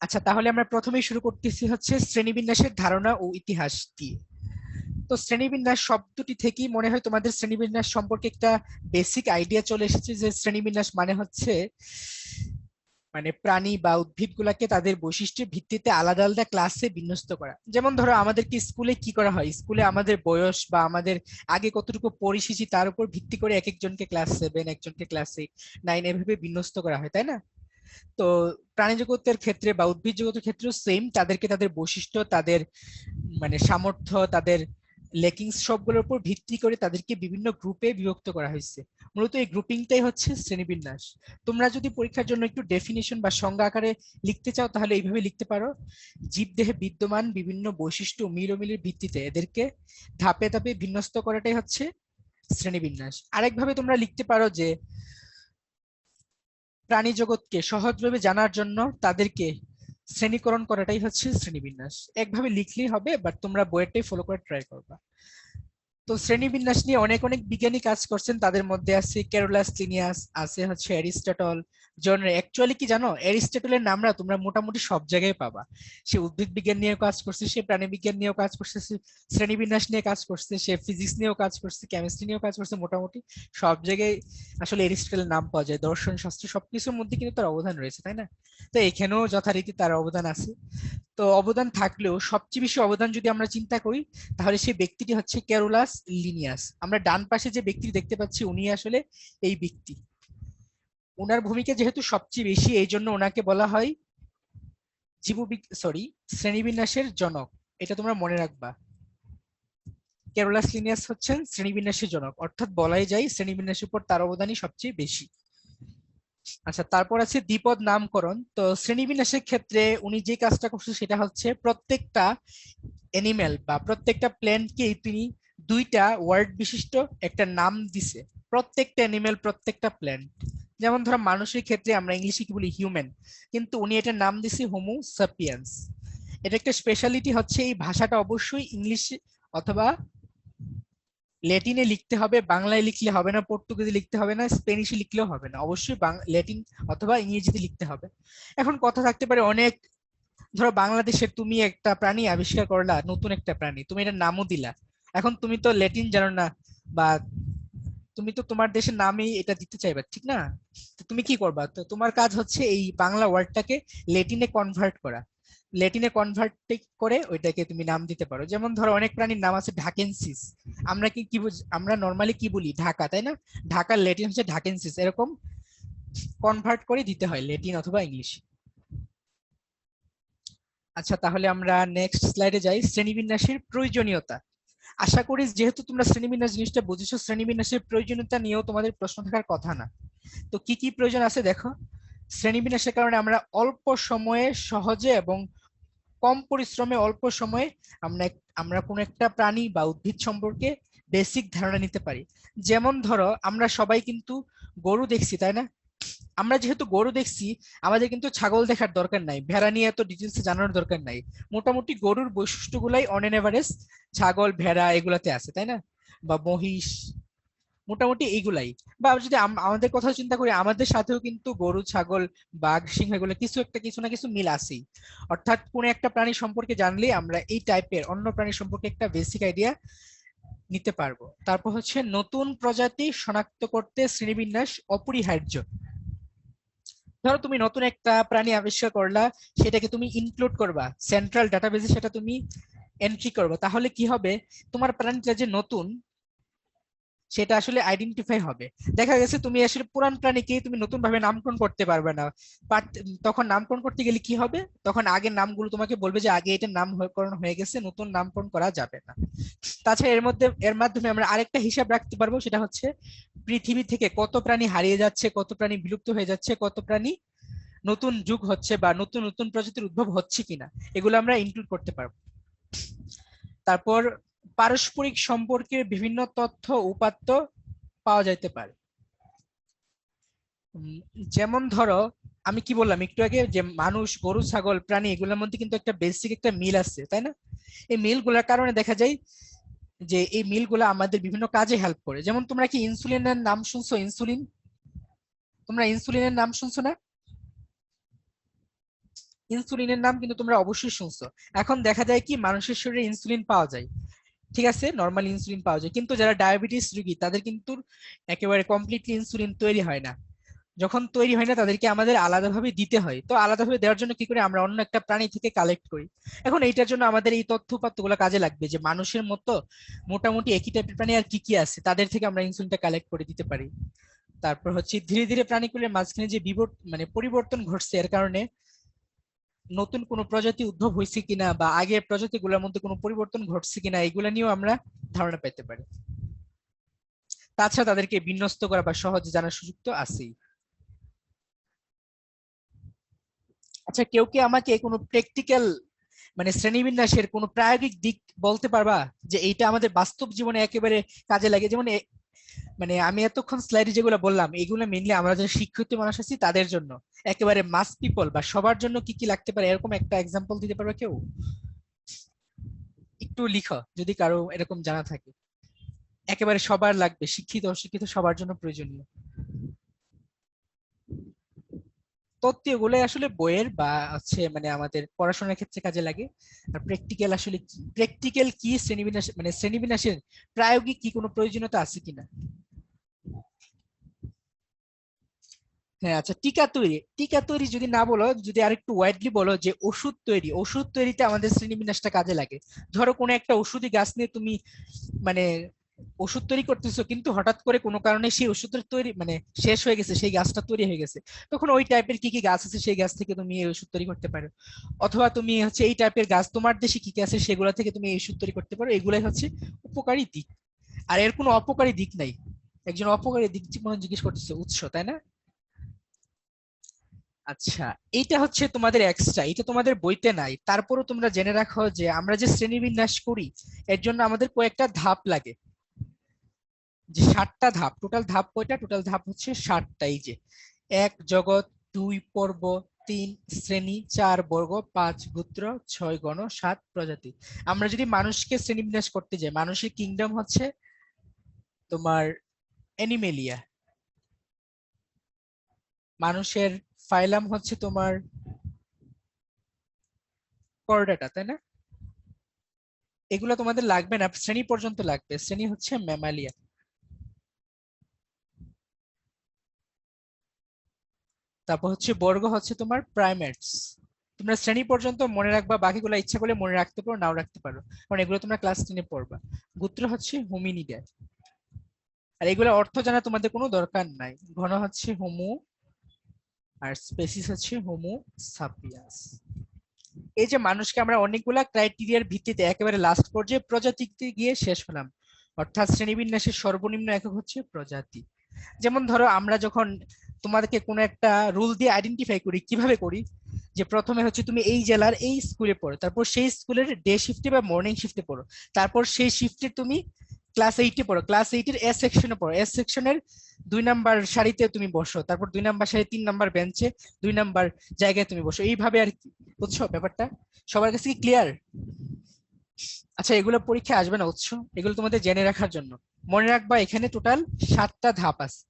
আচ্ছা তাহলে আমরা প্রথমেই শুরু করতেছি হচ্ছে শ্রেণীবিন্যাসের ধারণা ও ইতিহাস দিয়ে। তো শ্রেণীবিন্যাস শব্দটি থেকেই মনে হয় তোমাদের শ্রেণীবিন্যাস সম্পর্কে একটা বেসিক আইডিয়া চলে এসেছে যে শ্রেণীবিন্যাস মানে হচ্ছে মানে প্রাণী বা উদ্ভিদ গুলাকে তাদের বৈশিষ্ট্যের ভিত্তিতে আলাদা আলাদা ক্লাসে বিন্যস্ত করা। যেমন ধরো আমাদেরকে স্কুলে কি করা হয়? স্কুলে আমাদের বয়স বা আমাদের আগে কতটুকু পরিচিতি তার উপর ভিত্তি করে এক একজনকে ক্লাস সেভেন একজনকে ক্লাস এইট নাইন এভাবে বিন্যস্ত করা হয়, তাই না? তো প্রাণী জগতের ক্ষেত্রে বা উদ্ভিদ জগতের ক্ষেত্রেও সেম তাদেরকে তাদের বৈশিষ্ট্য, তাদের মানে সামর্থ্য, তাদের লেকিংস সবগুলোর উপর ভিত্তি করে তাদেরকে বিভিন্ন গ্রুপে বিভক্ত করা হয়েছে। মূলত এই গ্রুপিংটাই হচ্ছে শ্রেণীবিন্যাস। তোমরা যদি পরীক্ষার জন্য একটু ডেফিনেশন বা সংজ্ঞা আকারে লিখতে চাও, তাহলে এইভাবে লিখতে পারো। জীবদেহে বিদ্যমান বিভিন্ন বৈশিষ্ট্য মিল মিলের ভিত্তিতে এদেরকে ধাপে ধাপে বিন্যস্ত করাটাই হচ্ছে শ্রেণীবিন্যাস। আরেকভাবে তোমরা লিখতে পারো যে প্রাণী জগৎকে সহজভাবে জানার জন্য তাদেরকে শ্রেণীকরণ করাটাই হচ্ছে শ্রেণীবিন্যাস। একভাবে লিখলেই হবে বাট তোমরা বইয়েরটাই ফলো করে ট্রাই করবা। তো শ্রেণীবিন্যাস নিয়ে অনেক অনেক বিজ্ঞানী কাজ করছেন। তাদের মধ্যে আছে ক্যারোলাস লিনিয়াস আছে হচ্ছে অ্যারিস্টটল জন অ্যাকচুয়ালি কি জানো? অ্যারিস্টটলের নামরা তোমরা মোটামুটি সব জায়গায় পাবা। সে উদ্ভিদ বিজ্ঞান নিয়েও কাজ করছে, সে প্রাণী বিজ্ঞান নিয়েও কাজ করছে, সে শ্রেণীবিন্যাস নিয়ে কাজ করছে, সে ফিজিক্স নিয়েও কাজ করছে কেমিস্ট্রি নিয়েও কাজ করছে, মোটামুটি সব জায়গায় আসলে অ্যারিস্টটলের নাম পাওয়া যায়। দর্শন শাস্ত্র সবকিছুর মধ্যে কিন্তু তার অবদান রয়েছে, তাই না? তো এখানেও যথারীতি তার অবদান আছে। তো অবদান থাকলেও সবচেয়ে বেশি অবদান যদি আমরা চিন্তা করি, তাহলে সেই ব্যক্তিটি হচ্ছে ক্যারোলাস লিনিয়াস আমরা ডান পাশে যে ব্যক্তি দেখতে পাচ্ছি, উনি আসলে এই ব্যক্তি। ওনার ভূমিকা যেহেতু সবচেয়ে বেশি, এই জন্য ওনাকে বলা হয় জীব সরি শ্রেণীবিন্যাসের জনক। এটা তোমরা মনে রাখবা। ক্যারোলাস লিনিয়াস হচ্ছেন শ্রেণীবিন্যাসের জনক। অর্থাৎ বলাই যায় শ্রেণীবিন্যাসের উপর তার অবদানই সবচেয়ে বেশি। আচ্ছা তারপর আছে দ্বিপদ নামকরণ। তো শ্রেণীবিন্যাসের ক্ষেত্রে উনি যে কাজটা করছে সেটা হচ্ছে প্রত্যেকটা অ্যানিমেল বা প্রত্যেকটা প্ল্যান্টকে তিনি দুইটা ওয়ার্ড বিশিষ্ট একটা নাম দিছে। প্রত্যেকটা অ্যানিমেল প্রত্যেকটা প্ল্যান্ট যেমন ধরো মানুষের ক্ষেত্রে আমরা ইংলিশে কি বলি? হিউম্যান কিন্তু উনি এটা নাম দিছে হোমো সাপিয়েন্স এটা একটা স্পেশালিটি হচ্ছে এই ভাষাটা অবশ্যই ইংলিশ অথবা ল্যাটিনে লিখতে হবে, বাংলায় লিখলে হবে না পর্তুগিজে লিখতে হবে না স্পেনিশে লিখলেও হবে না। অবশ্যই ল্যাটিন অথবা ইংরেজিতে লিখতে হবে। এখন কথা থাকতে পারে অনেক, ধরো বাংলাদেশে তুমি একটা প্রাণী আবিষ্কার করলা, নতুন একটা প্রাণী, তুমি এটার নামও দিলা। এখন তুমি তো ল্যাটিন জানো না, বা তুমি তো তোমার দেশের নামেই এটা দিতে চাইবা, ঠিক না? তুমি কি করবা? তো তোমার কাজ হচ্ছে এই বাংলা ওয়ার্ডটাকে ল্যাটিনে কনভার্ট করা। ল্যাটিনে কনভার্ট করে ওইটাকে তুমি নাম দিতে পারো। যেমন ধরো অনেক প্রাণীর নাম আছে ঢাকেনসিস আমরা কি কি আমরা নর্মালি কি বলি? ঢাকা, তাই না? ঢাকার ল্যাটিন হচ্ছে ঢাকেনসিস এরকম কনভার্ট করে দিতে হয় ল্যাটিন অথবা ইংলিশ আচ্ছা তাহলে আমরা নেক্সট স্লাইডে যাই। শ্রেণীবিন্যাসের প্রয়োজনীয়তা। আশা করি যেহেতু তোমরা শ্রেণীবিন্যাস জিনিসটা বুঝেছ, শ্রেণীবিন্যাসের প্রয়োজনীয়তা নিয়েও তোমাদের প্রশ্ন থাকার কথা না। তো কি কি প্রয়োজন আছে দেখো? শ্রেণীবিন্যাসের কারণে আমরা অল্প সময়ে সহজে এবং কম পরিশ্রমে অল্প সময়ে আমরা আমরা কোনো একটা প্রাণী বা উদ্ভিদ সম্পর্কে বেসিক ধারণা নিতে পারি। যেমন ধরো, আমরা সবাই কিন্তু গরু দেখছি, তাই না? আমরা যেহেতু গরু দেখছি, আমাদের কিন্তু ছাগল দেখার দরকার নাই, ভেড়া নিয়ে এত ডিটেলসে জানানোর দরকার নাই। মোটামুটি গরুর বৈশিষ্ট্যগুলাই অন এন এভারেজ ছাগল, ভেড়া এগুলাতে আছে, তাই না? বা মহিষ মোটামুটি এইগুলাই। বা যদি আমাদের কথা চিন্তা করি, আমাদের সাথেও কিন্তু গরু, ছাগল, বাঘ, সিংহ এগুলো কিছু একটা কিছু না কিছু মিল আছেই। অর্থাৎ কোন একটা প্রাণী সম্পর্কে জানলে আমরা এই টাইপের অন্য প্রাণী সম্পর্কে একটা বেসিক আইডিয়া নিতে পারব। তারপর হচ্ছে নতুন প্রজাতি শনাক্ত করতে শ্রেণীবিন্যাস অপরিহার্য। ধরো তুমি নতুন একটা প্রাণী আবিষ্কার করলা, সেটাকে তুমি ইনক্লুড করবা সেন্ট্রাল ডাটাবেসে সেটা তুমি এন্ট্রি করবা। তাহলে কি হবে? তোমার প্রাণীটা যে নতুন সেটা আসলে আইডেন্টিফাই হবে। দেখা গেছে তুমি আসলে পুরান প্রাণীকে তুমি নতুন ভাবে নামকরণ করতে পারবে না। তখন নামকরণ করতে গেলে কি হবে? তখন আগের নামগুলো তোমাকে বলবে যে আগে এটা নামকরণ হয়ে গেছে, নতুন নামকরণ করা যাবে না। তাছাড়া এর মধ্যে, এর মাধ্যমে আমরা আরেকটা হিসাব রাখতে পারব, সেটা হচ্ছে পৃথিবী থেকে কত প্রাণী হারিয়ে যাচ্ছে, কত প্রাণী বিলুপ্ত হয়ে যাচ্ছে, কত প্রাণী নতুন যুগ হচ্ছে বা নতুন নতুন প্রজাতির উদ্ভব হচ্ছে কিনা, এগুলো আমরা ইনক্লুড করতে পারব। তারপর পারস্পরিক সম্পর্কের বিভিন্ন তথ্য উপাত্ত পাওয়া যাইতে পারে। যেমন ধরো, আমি কি বললাম, একটু আগে যে মানুষ, গরু, ছাগল, প্রাণী, এগুলোর মধ্যে কিন্তু একটা বেসিক একটা মিল আছে, তাই না? এই মিলগুলোর কারণে দেখা যায় যে এই মিলগুলো আমাদের বিভিন্ন কাজে হেল্প করে। যেমন তোমরা কি ইনসুলিনের নাম শুনছো? ইনসুলিন? তোমরা ইনসুলিনের নাম শুনছো না? ইনসুলিনের নাম কিন্তু তোমরা অবশ্যই শুনছো। এখন দেখা যায় কি, মানুষের শরীরে ইনসুলিন পাওয়া যায়। ঠিক আছে নর্মাল ইনসুলিন পাওয়া যায়। কিন্তু যারা ডায়াবেটিস রোগী, তাদের কিন্তু একেবারে কমপ্লিটলি ইনসুলিন তৈরি হয় না। যখন তৈরি হয় না, তাদেরকে আমাদের আলাদাভাবে দিতে হয়। তো আলাদাভাবে দেওয়ার জন্য কি করে? আমরা অন্য একটা প্রাণী থেকে কালেক্ট করি। এখন এইটার জন্য আমাদের এই তথ্য উপাত্তগুলো কাজে লাগবে যে, মানুষের মতো মোটামুটি একই টাইপের প্রাণী আর কি কি আছে? তাদের থেকে আমরা ইনসুলিনটা কালেক্ট করে দিতে পারি। তারপর হচ্ছে ধীরে ধীরে প্রাণীকুলের মাঝখানে যে বিবর মানে পরিবর্তন ঘটছে, এর কারণে নতুন কোনো প্রজাতি উদ্ভব হয়েছে কিনা বা আগের প্রজাতিগুলোর মধ্যে কোনো পরিবর্তন ঘটছে কিনা, এগুলা নিয়েও আমরা ধারণা পেতে পারি। তাছাড়া তাদেরকে বিন্যস্ত করা বা সহজে জানার সুযোগ তো আছেই। আচ্ছা কেউ কি আমাকে কোনো প্র্যাকটিক্যাল মানে শ্রেণীবিন্যাসের কোনো প্রায়োগিক দিক বলতে পারবা যে এইটা আমাদের বাস্তব জীবনে একেবারে কাজে লাগে? যেমন মানে আমি এতক্ষণ স্লাইডে যেগুলো বললাম, এগুলো মেনলি আমরা যারা শিক্ষিত মানুষ আছি, তাদের জন্য। একেবারে মাস পিপল বা সবার জন্য কি কি লাগতে পারে, এরকম একটা এক্সাম্পল দিতে পারবে কেউ? একটু লিখো, যদি কারও এরকম জানা থাকে। একেবারে সবার লাগবে, শিক্ষিত, অশিক্ষিত, সবার জন্য প্রয়োজনীয়। তত্ত্বগুলো আসলে বইয়ের বা হচ্ছে মানে আমাদের পড়াশোনার ক্ষেত্রে কাজে লাগে। আর প্র্যাকটিক্যাল আসলে কি প্র্যাকটিক্যাল কি শ্রেণীবিন্যাস মানে শ্রেণীবিন্যাসের প্রায়োগিক কি কোনো প্রয়োজনীয়তা আছে কিনা? হ্যাঁ আচ্ছা টিকা তৈরি। টিকা তৈরি যদি না বলো, যদি আরেকটু ওয়াইডলি বলো যে ওষুধ তৈরি, ওষুধ তৈরিতে আমাদের শ্রেণীবিন্যাসটা কাজে লাগে। ধরো কোনো একটা ওষুধি গাছ নিয়ে তুমি মানে ওষুধ তৈরি করতেছো, কিন্তু হঠাৎ করে কোনো কারণে সেই ওষুধের তৈরি মানে শেষ হয়ে গেছে, সেই গাছটা তৈরি হয়ে গেছে। তখন ওই টাইপের কি কি গাছ আছে, সেই গাছ থেকে তুমি এই ওষুধ তৈরি করতে পারো। অথবা তুমি হচ্ছে এই টাইপের গাছ তোমার দেশে কি কি আছে, সেগুলো থেকে তুমি এই ওষুধ তৈরি করতে পারো। এগুলাই হচ্ছে উপকারী দিক। আর এর কোনো অপকারী দিক নাই। একজন অপকারী দিক মনে জিজ্ঞেস করতেছে, উৎস, তাই না? আচ্ছা এইটা হচ্ছে তোমাদের এক্সট্রা এটা তোমাদের বইতে নাই। তারপরও তোমরা জেনে রাখো যে আমরা যে শ্রেণীবিন্যাস করি, এর জন্য আমাদের কয়েকটা ধাপ লাগে। যে ষাটটা ধাপ টোটাল ধাপ কয়টা? টোটাল ধাপ হচ্ছে ষাটটা এই যে। এক, জগৎ, দুই, পর্ব, তিন, শ্রেণি, চার, বর্গ, পাঁচ, গোত্র, ছয়, গণ, সাত, প্রজাতি। আমরা যদি মানুষকে শ্রেণীবিন্যাস করতে যাই, মানুষের কিংডম হচ্ছে তোমার অ্যানিমেলিয়া মানুষের ফাইলাম হচ্ছে তোমার করডাটা, তাই না? এগুলো তোমাদের লাগবে না, শ্রেণি পর্যন্ত লাগবে। শ্রেণি হচ্ছে ম্যামালিয়া। তারপর হচ্ছে বর্গ হচ্ছে তোমার প্রাইমেটস তোমরা শ্রেণি পর্যন্ত মনে রাখবা, বাকিগুলো ইচ্ছা করলে মনে রাখতে পারো, নাও রাখতে পারো। কারণ এগুলো তোমরা ক্লাস টেনে পড়বা। গোত্র হচ্ছে হোমিনিডা। আর এগুলো অর্থ জানা তোমাদের কোনো দরকার নাই। ঘন হচ্ছে হোমো আর স্পেসিস হচ্ছে হোমো সাপিয়াস এই যে মানুষকে আমরা অনেকগুলা ক্রাইটেরিয়ার ভিত্তিতে একেবারে লাস্ট পর্যায়ে প্রজাতিতে গিয়ে শেষ হলাম। অর্থাৎ শ্রেণীবিন্যাসের সর্বনিম্ন একক হচ্ছে প্রজাতি। যেমন ধরো, আমরা যখন তোমাদেরকে কোনো একটা রুল দিয়ে আইডেন্টিফাই করি, কীভাবে করি? যে প্রথমে হচ্ছে তুমি এই জেলার এই স্কুলে পড়ো, তারপর সেই স্কুলের ডে শিফটে বা মর্নিং শিফটে পড়ো, তারপর সেই শিফটে তুমি ক্লাস এইটে পড়ো। ক্লাস এইটের এস সেকশনে পড়ো। এস সেকশনের দুই নাম্বার সারিতে তুমি বসো। তারপর দুই নাম্বার সারি, তিন নাম্বার বেঞ্চে দুই নাম্বার জায়গায় তুমি বসো। এইভাবে আর কি। বুঝছ ব্যাপারটা? সবার কাছে কি ক্লিয়ার আচ্ছা এগুলো পরীক্ষা আসবে না উৎস এগুলো তোমাদের জেনে রাখার জন্য। মনে রাখবা, এখানে টোটাল সাতটা ধাপ আছে।